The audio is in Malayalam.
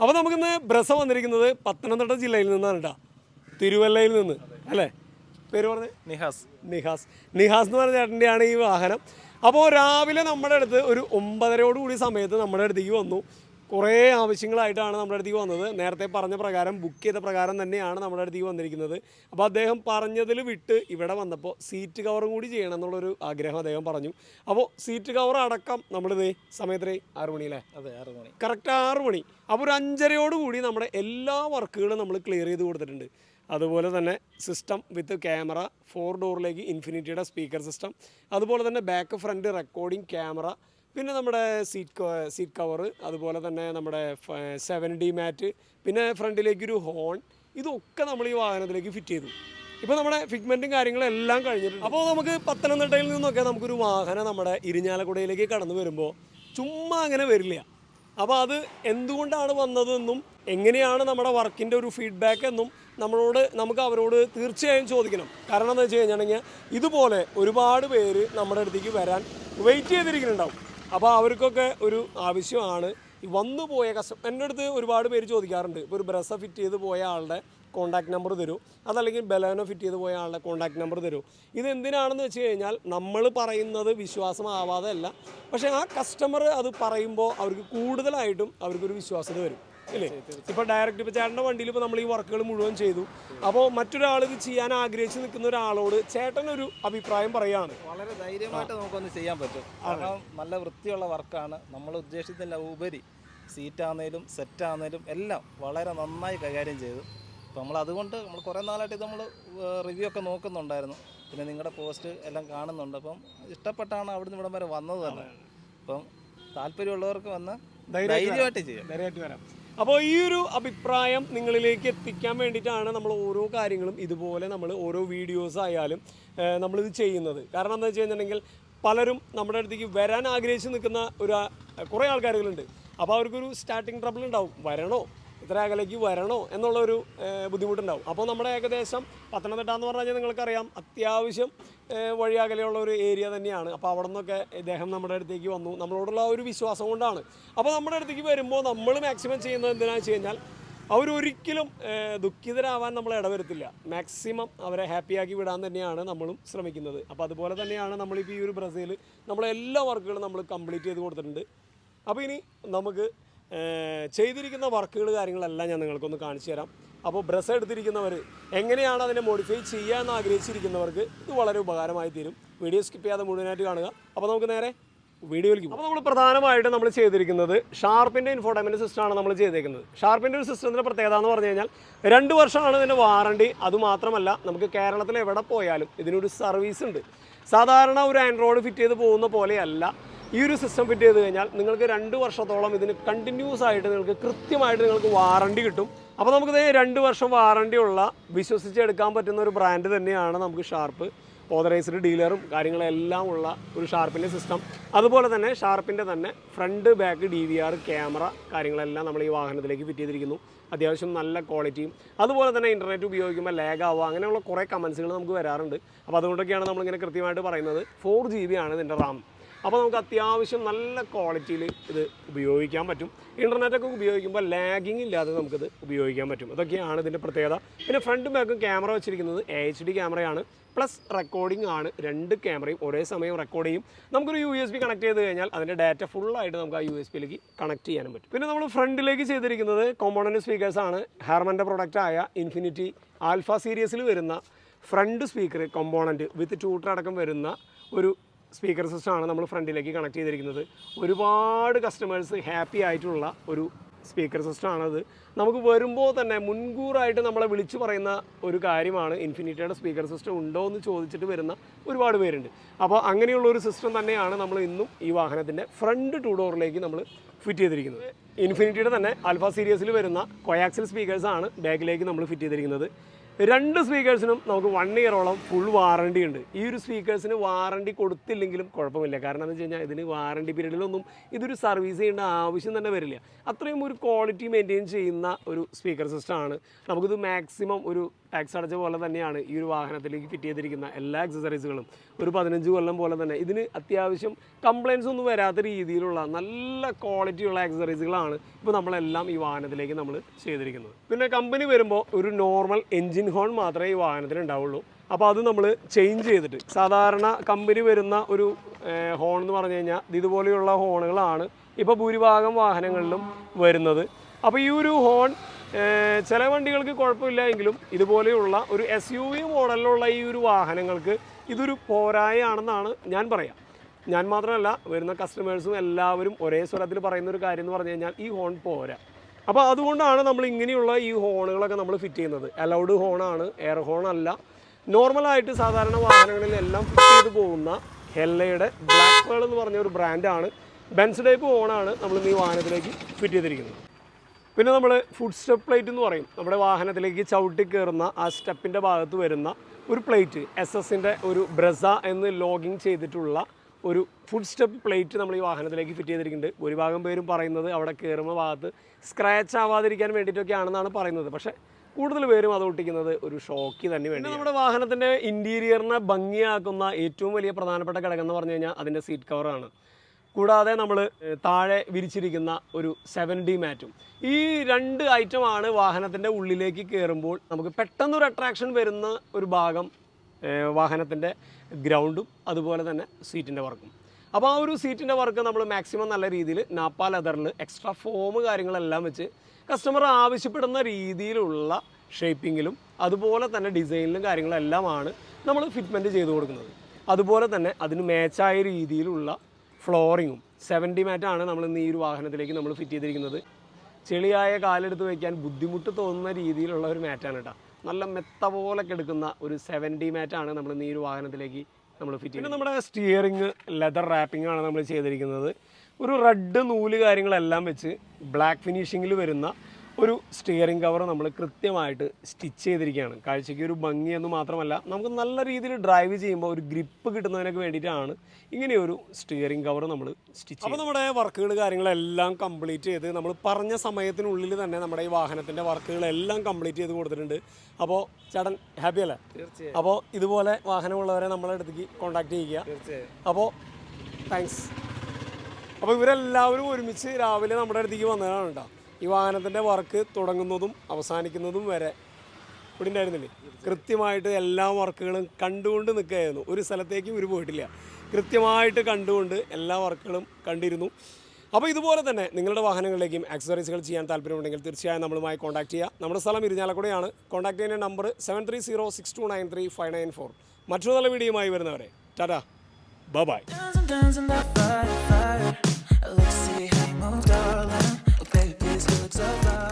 അപ്പോൾ നമുക്കിന്ന് ബ്രസ വന്നിരിക്കുന്നത് പത്തനംതിട്ട ജില്ലയിൽ നിന്നാണ് കേട്ടോ തിരുവല്ലയിൽ നിന്ന്. അല്ലേ? പേര് പറഞ്ഞത് നിഹാസ്. നിഹാസ്. നിഹാസ് എന്ന് പറഞ്ഞ ചേട്ടന്റെയാണ് ഈ വാഹനം. അപ്പോൾ രാവിലെ നമ്മുടെ അടുത്ത് ഒരു ഒമ്പതരയോട് കൂടി സമയത്ത് നമ്മുടെ അടുത്തേക്ക് വന്നു. കുറേ ആവശ്യങ്ങളായിട്ടാണ് നമ്മുടെ അടുത്തേക്ക് വന്നത്. നേരത്തെ പറഞ്ഞ പ്രകാരം ബുക്ക് ചെയ്ത പ്രകാരം തന്നെയാണ് നമ്മുടെ അടുത്തേക്ക് വന്നിരിക്കുന്നത്. അപ്പോൾ അദ്ദേഹം പറഞ്ഞതിൽ വിട്ട് ഇവിടെ വന്നപ്പോൾ സീറ്റ് കവറും കൂടി ചെയ്യണം എന്നുള്ളൊരു ആഗ്രഹം അദ്ദേഹം പറഞ്ഞു. അപ്പോൾ സീറ്റ് കവർ അടക്കം നമ്മളിത് സമയത്ത് ആറു മണിയിലെ അതെ ആറു മണി. കറക്റ്റ് ആറു മണി. അപ്പോൾ ഒരു അഞ്ചരയോട് കൂടി നമ്മുടെ എല്ലാ വർക്കുകളും നമ്മൾ ക്ലിയർ ചെയ്ത് കൊടുത്തിട്ടുണ്ട്. അതുപോലെ തന്നെ സിസ്റ്റം വിത്ത് ക്യാമറ ഫോർ ഡോറിലേക്ക് ഇൻഫിനിറ്റിയുടെ സ്പീക്കർ സിസ്റ്റം അതുപോലെ തന്നെ ബാക്ക് ഫ്രണ്ട് റെക്കോർഡിംഗ് ക്യാമറ പിന്നെ നമ്മുടെ സീറ്റ് സീറ്റ് കവർ അതുപോലെ തന്നെ നമ്മുടെ സെവൻ ഡി മാറ്റ് പിന്നെ ഫ്രണ്ടിലേക്കൊരു ഹോൺ ഇതൊക്കെ നമ്മൾ ഈ വാഹനത്തിലേക്ക് ഫിറ്റ് ചെയ്തു. ഇപ്പോൾ നമ്മുടെ ഫിഗ്മെന്റും കാര്യങ്ങളും എല്ലാം കഴിഞ്ഞിട്ടുണ്ട്. അപ്പോൾ നമുക്ക് പത്തനംതിട്ടയിൽ നിന്നൊക്കെ നമുക്കൊരു വാഹനം നമ്മുടെ ഇരിഞ്ഞാലക്കുടയിലേക്ക് കടന്നു വരുമ്പോൾ ചുമ്മാ അങ്ങനെ വരില്ല. അപ്പോൾ അത് എന്തുകൊണ്ടാണ് വന്നതെന്നും എങ്ങനെയാണ് നമ്മുടെ വർക്കിന്റെ ഒരു ഫീഡ്ബാക്ക് എന്നും നമ്മളോട് നമുക്ക് അവരോട് തീർച്ചയായും ചോദിക്കണം. കാരണം എന്താ വെച്ച് കഴിഞ്ഞിട്ടുണ്ടെങ്കിൽ ഇതുപോലെ ഒരുപാട് പേര് നമ്മുടെ അടുത്തേക്ക് വരാൻ വെയിറ്റ് ചെയ്തിരിക്കുന്നുണ്ടാവും. അപ്പോൾ അവർക്കൊക്കെ ഒരു ആവശ്യമാണ്. ഈ വന്നു പോയ കസ്റ്റം എന്റെ അടുത്ത് ഒരുപാട് പേര് ചോദിക്കാറുണ്ട്. ഇപ്പോൾ ഒരു ബ്രസ ഫിറ്റ് ചെയ്ത് പോയ ആളുടെ കോൺടാക്ട് നമ്പർ തരൂ. അതല്ലെങ്കിൽ ബലാനോ ഫിറ്റ് ചെയ്ത് പോയ ആളുടെ കോൺടാക്ട് നമ്പർ തരൂ. ഇത് എന്തിനാണെന്ന് വെച്ച് കഴിഞ്ഞാൽ നമ്മൾ പറയുന്നത് വിശ്വാസമാവാതെ അല്ല. പക്ഷേ ആ കസ്റ്റമർ അത് പറയുമ്പോൾ അവർക്ക് കൂടുതലായിട്ടും അവർക്കൊരു വിശ്വാസത വരും. ഇല്ലേ ഇപ്പോൾ ഡയറക്റ്റ് ഇപ്പോൾ ചേട്ടന്റെ വണ്ടിയിൽ ഇപ്പോൾ നമ്മൾ ഈ വർക്കുകൾ മുഴുവൻ ചെയ്തു. അപ്പോൾ മറ്റൊരാൾ ഇത് ചെയ്യാൻ ആഗ്രഹിച്ച് നിൽക്കുന്ന ഒരാളോട് ഒരു അഭിപ്രായം പറയുകയാണ് വളരെ ധൈര്യമായിട്ട് നമുക്കൊന്ന് ചെയ്യാൻ പറ്റും. കാരണം നല്ല വൃത്തിയുള്ള വർക്കാണ്. നമ്മൾ ഉദ്ദേശിച്ചില്ല ഉപരി സീറ്റാന്നേലും സെറ്റാന്നേലും എല്ലാം വളരെ നന്നായി കൈകാര്യം ചെയ്തു. അപ്പോൾ നമ്മൾ അതുകൊണ്ട് നമ്മൾ കുറേ നാളായിട്ട് ഇത് നമ്മൾ റിവ്യൂ ഒക്കെ നോക്കുന്നുണ്ടായിരുന്നു. പിന്നെ നിങ്ങളുടെ പോസ്റ്റ് എല്ലാം കാണുന്നുണ്ട്. അപ്പം ഇഷ്ടപ്പെട്ടാണ് അവിടുന്ന് ഇവിടം വരെ വന്നത് തന്നെ. അപ്പം താല്പര്യമുള്ളവർക്ക് വന്ന് ധൈര്യമായിട്ട് ചെയ്യാം. ധൈര്യമായിട്ട് വരാം. അപ്പോൾ ഈ ഒരു അഭിപ്രായം നിങ്ങളിലേക്ക് എത്തിക്കാൻ വേണ്ടിയിട്ടാണ് നമ്മൾ ഓരോ കാര്യങ്ങളും ഇതുപോലെ നമ്മൾ ഓരോ വീഡിയോസ് ആയാലും നമ്മളിത് ചെയ്യുന്നത്. കാരണം എന്താ വെച്ച് കഴിഞ്ഞിട്ടുണ്ടെങ്കിൽ പലരും നമ്മുടെ അടുത്തേക്ക് വരാൻ ആഗ്രഹിച്ച് നിൽക്കുന്ന ഒരു കുറേ ആൾക്കാരുകളുണ്ട്. അപ്പോൾ അവർക്കൊരു സ്റ്റാർട്ടിങ് ട്രബിൾ ഉണ്ടാവും. വരണോ? ഇത്ര അകലേക്ക് വരണോ എന്നുള്ളൊരു ബുദ്ധിമുട്ടുണ്ടാവും. അപ്പോൾ നമ്മുടെ ഏകദേശം പത്തനംതിട്ട എന്ന് പറഞ്ഞാൽ നിങ്ങൾക്കറിയാം അത്യാവശ്യം വഴി അകലെയുള്ള ഒരു ഏരിയ തന്നെയാണ്. അപ്പോൾ അവിടെ നിന്നൊക്കെ ഇദ്ദേഹം നമ്മുടെ അടുത്തേക്ക് വന്നു. നമ്മളോടുള്ള ഒരു വിശ്വാസം കൊണ്ടാണ്. അപ്പോൾ നമ്മുടെ അടുത്തേക്ക് വരുമ്പോൾ നമ്മൾ മാക്സിമം ചെയ്യുന്നത് എന്തിനാണെന്ന് വെച്ച് കഴിഞ്ഞാൽ അവരൊരിക്കലും ദുഃഖിതരാവാൻ നമ്മൾ ഇടവരുത്തില്ല. മാക്സിമം അവരെ ഹാപ്പിയാക്കി വിടാൻ തന്നെയാണ് നമ്മളും ശ്രമിക്കുന്നത്. അപ്പോൾ അതുപോലെ തന്നെയാണ് നമ്മളിപ്പോൾ ഈ ഒരു ബ്രസീൽ നമ്മളെല്ലാ വർക്കുകളും നമ്മൾ കംപ്ലീറ്റ് ചെയ്ത് കൊടുത്തിട്ടുണ്ട്. അപ്പോൾ ഇനി നമുക്ക് ചെയ്തിരിക്കുന്ന വർക്കുകൾ കാര്യങ്ങളെല്ലാം ഞാൻ നിങ്ങൾക്കൊന്ന് കാണിച്ചു തരാം. അപ്പോൾ ബ്രസ് എടുത്തിരിക്കുന്നവർ എങ്ങനെയാണ് അതിനെ മോഡിഫൈ ചെയ്യാമെന്ന് ആഗ്രഹിച്ചിരിക്കുന്നവർക്ക് ഇത് വളരെ ഉപകാരമായി തീരും. വീഡിയോ സ്കിപ്പ് ചെയ്യാതെ മുഴുവനായിട്ട് കാണുക. അപ്പോൾ നമുക്ക് നേരെ വീഡിയോയിലേക്ക് അപ്പോൾ നമ്മൾ പ്രധാനമായിട്ട് നമ്മൾ ചെയ്തിരിക്കുന്നത് ഷാർപ്പിന്റെ ഇൻഫോർട്ടൈൻമെന്റ് സിസ്റ്റമാണ് നമ്മൾ ചെയ്തേക്കുന്നത്. ഷാർപ്പിന്റെ ഒരു സിസ്റ്റത്തിന്റെ പ്രത്യേകത എന്ന് പറഞ്ഞു കഴിഞ്ഞാൽ രണ്ട് വർഷമാണ് ഇതിന്റെ വാറണ്ടി അതുമാത്രമല്ല നമുക്ക് കേരളത്തിൽ എവിടെ പോയാലും ഇതിനൊരു സർവീസ് ഉണ്ട്. സാധാരണ ഒരു ആൻഡ്രോയിഡ് ഫിറ്റ് ചെയ്ത് പോകുന്ന പോലെയല്ല. ഈ ഒരു സിസ്റ്റം ഫിറ്റ് ചെയ്ത് കഴിഞ്ഞാൽ നിങ്ങൾക്ക് രണ്ട് വർഷത്തോളം ഇതിന് കണ്ടിന്യൂസ് ആയിട്ട് നിങ്ങൾക്ക് കൃത്യമായിട്ട് നിങ്ങൾക്ക് വാറണ്ടി കിട്ടും. അപ്പോൾ നമുക്കിത് രണ്ട് വർഷം വാറണ്ടി ഉള്ള വിശ്വസിച്ചെടുക്കാൻ പറ്റുന്ന ഒരു ബ്രാൻഡ് തന്നെയാണ് നമുക്ക് ഷാർപ്പ് ഓതറൈസ്ഡ് ഡീലറും കാര്യങ്ങളെല്ലാം ഉള്ള ഒരു ഷാർപ്പിന്റെ സിസ്റ്റം അതുപോലെ തന്നെ ഷാർപ്പിന്റെ തന്നെ front back D V R camera കാര്യങ്ങളെല്ലാം നമ്മൾ ഈ വാഹനത്തിലേക്ക് ഫിറ്റ് ചെയ്തിരിക്കുന്നു. അത്യാവശ്യം നല്ല ക്വാളിറ്റിയും അതുപോലെ തന്നെ ഇന്റർനെറ്റ് ഉപയോഗിക്കുമ്പോൾ ലാഗ് ആവുക അങ്ങനെയുള്ള കുറേ കമൻസുകൾ നമുക്ക് വരാറുണ്ട്. അപ്പോൾ അതുകൊണ്ടൊക്കെയാണ് നമ്മളിങ്ങനെ കൃത്യമായിട്ട് പറയുന്നത്. ഫോർ ജി ബി ആണ് ഇതിന്റെ റാം അപ്പോൾ നമുക്ക് അത്യാവശ്യം നല്ല ക്വാളിറ്റിയിൽ ഇത് ഉപയോഗിക്കാൻ പറ്റും. ഇന്റർനെറ്റൊക്കെ ഉപയോഗിക്കുമ്പോൾ ലാഗിങ് ഇല്ലാതെ നമുക്കിത് ഉപയോഗിക്കാൻ പറ്റും. ഇതൊക്കെയാണ് ഇതിന്റെ പ്രത്യേകത. പിന്നെ ഫ്രണ്ടും ബാക്കും ക്യാമറ വെച്ചിരിക്കുന്നത് എ എച്ച് ഡി ക്യാമറയാണ് പ്ലസ് റെക്കോർഡിംഗ് ആണ്. രണ്ട് ക്യാമറയും ഒരേ സമയം റെക്കോർഡ് ചെയ്യും. നമുക്കൊരു യു എസ് ബി കണക്ട് ചെയ്ത് കഴിഞ്ഞാൽ അതിന്റെ ഡാറ്റ ഫുള്ളായിട്ട് നമുക്ക് ആ യു എസ് ബിയിലേക്ക് കണക്ട് ചെയ്യാനും പറ്റും. പിന്നെ നമ്മൾ ഫ്രണ്ടിലേക്ക് ചെയ്തിരിക്കുന്നത് കോമ്പോണന്റ് സ്പീക്കേഴ്സാണ് ഹെർമന്റെ പ്രൊഡക്റ്റായ ഇൻഫിനിറ്റി ആൽഫ സീരീസിൽ വരുന്ന front speaker component with tweeter അടക്കം വരുന്ന ഒരു സ്പീക്കർ സിസ്റ്റമാണ് നമ്മൾ ഫ്രണ്ടിലേക്ക് കണക്ട് ചെയ്തിരിക്കുന്നത്. ഒരുപാട് കസ്റ്റമേഴ്സ് ഹാപ്പി ആയിട്ടുള്ള ഒരു സ്പീക്കർ സിസ്റ്റമാണത് നമുക്ക് വരുമ്പോൾ തന്നെ മുൻകൂറായിട്ട് നമ്മളെ വിളിച്ചു പറയുന്ന ഒരു കാര്യമാണ് ഇൻഫിനിറ്റിയുടെ സ്പീക്കർ സിസ്റ്റം ഉണ്ടോ എന്ന് ചോദിച്ചിട്ട് വരുന്ന ഒരുപാട് പേരുണ്ട്. അപ്പോൾ അങ്ങനെയുള്ള ഒരു സിസ്റ്റം തന്നെയാണ് നമ്മൾ ഇന്നും ഈ വാഹനത്തിന്റെ ഫ്രണ്ട് ടു ഡോറിലേക്ക് നമ്മൾ ഫിറ്റ് ചെയ്തിരിക്കുന്നത്. ഇൻഫിനിറ്റിയുടെ തന്നെ അൽഫ സീരീസിൽ വരുന്ന കൊയാക്സിൽ സ്പീക്കേഴ്സാണ് ബാക്കിലേക്ക് നമ്മൾ ഫിറ്റ് ചെയ്തിരിക്കുന്നത്. രണ്ട് സ്പീക്കേഴ്സിനും നമുക്ക് വൺ ഇയറോളം ഫുൾ വാറണ്ടി ഉണ്ട്. ഈ ഒരു സ്പീക്കേഴ്സിന് വാറണ്ടി കൊടുത്തില്ലെങ്കിലും കുഴപ്പമില്ല. കാരണം എന്ന് വെച്ച് കഴിഞ്ഞാൽ ഇതിന് വാറണ്ടി പീരീഡിലൊന്നും ഇതൊരു സർവീസ് ചെയ്യേണ്ട ആവശ്യം തന്നെ വരില്ല. അത്രയും ഒരു ക്വാളിറ്റി മെയിന്റെയിൻ ചെയ്യുന്ന ഒരു സ്പീക്കർ സിസ്റ്റമാണ് നമുക്കിത് മാക്സിമം ഒരു ടാക്സ് അടച്ച പോലെ തന്നെയാണ് ഈ ഒരു വാഹനത്തിലേക്ക് ഫിറ്റ് ചെയ്തിരിക്കുന്ന എല്ലാ അക്സസറീസുകളും ഒരു പതിനഞ്ച് കൊല്ലം പോലെ തന്നെ. ഇതിന് അത്യാവശ്യം കംപ്ലയിൻസ് ഒന്നും വരാത്ത രീതിയിലുള്ള നല്ല ക്വാളിറ്റിയുള്ള അക്സസറീസുകളാണ് ഇപ്പോൾ നമ്മളെല്ലാം ഈ വാഹനത്തിലേക്ക് നമ്മൾ ചെയ്തിരിക്കുന്നത്. പിന്നെ കമ്പനി വരുമ്പോൾ ഒരു നോർമൽ എൻജിൻ ഹോൺ മാത്രമേ ഈ വാഹനത്തിന് ഉണ്ടാവുള്ളൂ. അപ്പോൾ അത് നമ്മൾ ചേഞ്ച് ചെയ്തിട്ട് സാധാരണ കമ്പനി വരുന്ന ഒരു ഹോൺ എന്ന് പറഞ്ഞു കഴിഞ്ഞാൽ ഇതുപോലെയുള്ള ഹോണുകളാണ് ഇപ്പോൾ ഭൂരിഭാഗം വാഹനങ്ങളിലും വരുന്നത്. അപ്പോൾ ഈ ഒരു ഹോൺ ചില വണ്ടികൾക്ക് കുഴപ്പമില്ല എങ്കിലും ഇതുപോലെയുള്ള ഒരു എസ് യു വി മോഡലിലുള്ള ഈ ഒരു വാഹനങ്ങൾക്ക് ഇതൊരു പോരായാണെന്നാണ് ഞാൻ പറയാം. ഞാൻ മാത്രമല്ല വരുന്ന കസ്റ്റമേഴ്സും എല്ലാവരും ഒരേ സ്വരത്തിൽ പറയുന്ന ഒരു കാര്യം എന്ന് പറഞ്ഞു കഴിഞ്ഞാൽ ഈ ഹോൺ പോരാ. അപ്പോൾ അതുകൊണ്ടാണ് നമ്മൾ ഇങ്ങനെയുള്ള ഈ ഹോണുകളൊക്കെ നമ്മൾ ഫിറ്റ് ചെയ്യുന്നത്. അലൗഡ് ഹോണാണ് എയർ ഹോൺ അല്ല. നോർമലായിട്ട് സാധാരണ വാഹനങ്ങളിലെല്ലാം ഫിറ്റ് ചെയ്ത് പോകുന്ന ഹെല്ലയുടെ ബ്ലാക്ക് പേൾ എന്ന് പറഞ്ഞ ഒരു ബ്രാൻഡാണ് ബെൻസ് ടൈപ്പ് ഹോണാണ് നമ്മൾ ഈ വാഹനത്തിലേക്ക് ഫിറ്റ് ചെയ്തിരിക്കുന്നത്. പിന്നെ നമ്മൾ ഫുഡ് സ്റ്റെപ്പ് പ്ലേറ്റ് എന്ന് പറയും. നമ്മുടെ വാഹനത്തിലേക്ക് ചവിട്ടി കയറുന്ന ആ സ്റ്റെപ്പിന്റെ ഭാഗത്ത് വരുന്ന ഒരു പ്ലേറ്റ് എസ് എസിന്റെ ഒരു ബ്രസ എന്ന് ലോഗിങ് ചെയ്തിട്ടുള്ള ഒരു ഫുഡ് സ്റ്റെപ്പ് പ്ലേറ്റ് നമ്മൾ ഈ വാഹനത്തിലേക്ക് ഫിറ്റ് ചെയ്തിരിക്കുന്നുണ്ട്. ഭൂരിഭാഗം പേരും പറയുന്നത് അവിടെ കയറുന്ന ഭാഗത്ത് സ്ക്രാച്ച് ആവാതിരിക്കാൻ വേണ്ടിയിട്ടൊക്കെ ആണെന്നാണ് പറയുന്നത്. പക്ഷേ കൂടുതൽ പേരും അത് ഒട്ടിക്കുന്നത് ഒരു ഷോക്കി തന്നെ വേണ്ടി നമ്മുടെ വാഹനത്തിന്റെ ഇന്റീരിയറിനെ ഭംഗിയാക്കുന്ന ഏറ്റവും വലിയ പ്രധാനപ്പെട്ട ഘടകം എന്ന് പറഞ്ഞു കഴിഞ്ഞാൽ അതിന്റെ സീറ്റ് കവറാണ് കൂടാതെ നമ്മൾ താഴെ വിരിച്ചിരിക്കുന്ന ഒരു സെവൻ ഡി മാറ്റും. ഈ രണ്ട് ഐറ്റമാണ് വാഹനത്തിന്റെ ഉള്ളിലേക്ക് കയറുമ്പോൾ നമുക്ക് പെട്ടെന്നൊരു അട്രാക്ഷൻ വരുന്ന ഒരു ഭാഗം വാഹനത്തിന്റെ ഗ്രൗണ്ടും അതുപോലെ തന്നെ സീറ്റിന്റെ വർക്കും അപ്പോൾ ആ ഒരു സീറ്റിന്റെ വർക്ക് നമ്മൾ മാക്സിമം നല്ല രീതിയിൽ നാപ്പാ ലെതറിൽ എക്സ്ട്രാ ഫോം കാര്യങ്ങളെല്ലാം വെച്ച് കസ്റ്റമർ ആവശ്യപ്പെടുന്ന രീതിയിലുള്ള ഷേപ്പിങ്ങിലും അതുപോലെ തന്നെ ഡിസൈനിലും കാര്യങ്ങളെല്ലാമാണ് നമ്മൾ ഫിറ്റ്മെന്റ് ചെയ്തു കൊടുക്കുന്നത്. അതുപോലെ തന്നെ അതിന് മാച്ചായ രീതിയിലുള്ള ഫ്ലോറിങ്ങും. സെവന്റി മാറ്റാണ് നമ്മൾ ഇന്ന് ഈ ഒരു വാഹനത്തിലേക്ക് നമ്മൾ ഫിറ്റ് ചെയ്തിരിക്കുന്നത്. ചെളിയായ കാലെടുത്ത് വയ്ക്കാൻ ബുദ്ധിമുട്ട് തോന്നുന്ന രീതിയിലുള്ള ഒരു മാറ്റാണ് കേട്ടോ. നല്ല മെത്ത പോലെ കിടക്കുന്ന ഒരു സെവന്റി മാറ്റാണ് നമ്മൾ ഇന്ന് ഈ ഒരു വാഹനത്തിലേക്ക് നമ്മൾ ഫിറ്റ് ചെയ്യുന്നത് നമ്മുടെ സ്റ്റിയറിങ് ലെതർ റാപ്പിംഗ് ആണ് നമ്മൾ ചെയ്തിരിക്കുന്നത്. ഒരു റെഡ് നൂൽ കാര്യങ്ങളെല്ലാം വെച്ച് ബ്ലാക്ക് ഫിനിഷിങ്ങിൽ വരുന്ന ഒരു സ്റ്റിയറിംഗ് കവർ നമ്മൾ കൃത്യമായിട്ട് സ്റ്റിച്ച് ചെയ്തിരിക്കുകയാണ്. കാഴ്ചയ്ക്ക് ഒരു ഭംഗി എന്ന് മാത്രമല്ല നമുക്ക് നല്ല രീതിയിൽ ഡ്രൈവ് ചെയ്യുമ്പോൾ ഒരു ഗ്രിപ്പ് കിട്ടുന്നതിനൊക്കെ വേണ്ടിയിട്ടാണ് ഇങ്ങനെയൊരു ഒരു സ്റ്റിയറിംഗ് കവർ നമ്മൾ സ്റ്റിച്ച് അപ്പോൾ നമ്മുടെ വർക്കുകൾ കാര്യങ്ങളെല്ലാം കംപ്ലീറ്റ് ചെയ്ത് നമ്മൾ പറഞ്ഞ സമയത്തിനുള്ളിൽ തന്നെ നമ്മുടെ ഈ വാഹനത്തിന്റെ വർക്കുകളെല്ലാം കംപ്ലീറ്റ് ചെയ്ത് കൊടുത്തിട്ടുണ്ട്. അപ്പോൾ ചേട്ടൻ ഹാപ്പി അല്ലേ? തീർച്ചയായും. അപ്പോൾ ഇതുപോലെ വാഹനമുള്ളവരെ നമ്മളെ അടുത്തേക്ക് കോൺടാക്ട് ചെയ്യുക. തീർച്ചയായും. അപ്പോൾ താങ്ക്സ് അപ്പോൾ ഇവരെല്ലാവരും ഒരുമിച്ച് രാവിലെ നമ്മുടെ അടുത്തേക്ക് വന്നതാണ് കേട്ടോ. ഈ വാഹനത്തിന്റെ വർക്ക് തുടങ്ങുന്നതും അവസാനിക്കുന്നതും വരെ ഇവിടെ ഉണ്ടായിരുന്നില്ലേ കൃത്യമായിട്ട് എല്ലാ വർക്കുകളും കണ്ടുകൊണ്ട് നിൽക്കുകയായിരുന്നു. ഒരു സ്ഥലത്തേക്കും ഒരു പോയിട്ടില്ല. കൃത്യമായിട്ട് കണ്ടുകൊണ്ട് എല്ലാ വർക്കുകളും കണ്ടിരുന്നു. അപ്പോൾ ഇതുപോലെ തന്നെ നിങ്ങളുടെ വാഹനങ്ങളിലേക്കും ആക്സസറീസുകൾ ചെയ്യാൻ താല്പര്യമുണ്ടെങ്കിൽ തീർച്ചയായും നമ്മളുമായി കോൺടാക്ട് ചെയ്യുക നമ്മുടെ സ്ഥലം ഇരിഞ്ഞാലക്കുടയാണ്. കോൺടാക്ട് ചെയ്യുന്ന number seven three zero six two nine three five nine four മറ്റൊരു നല്ല വീഡിയോയുമായി വരുന്നവരെ ടാറ്റാ. By observer.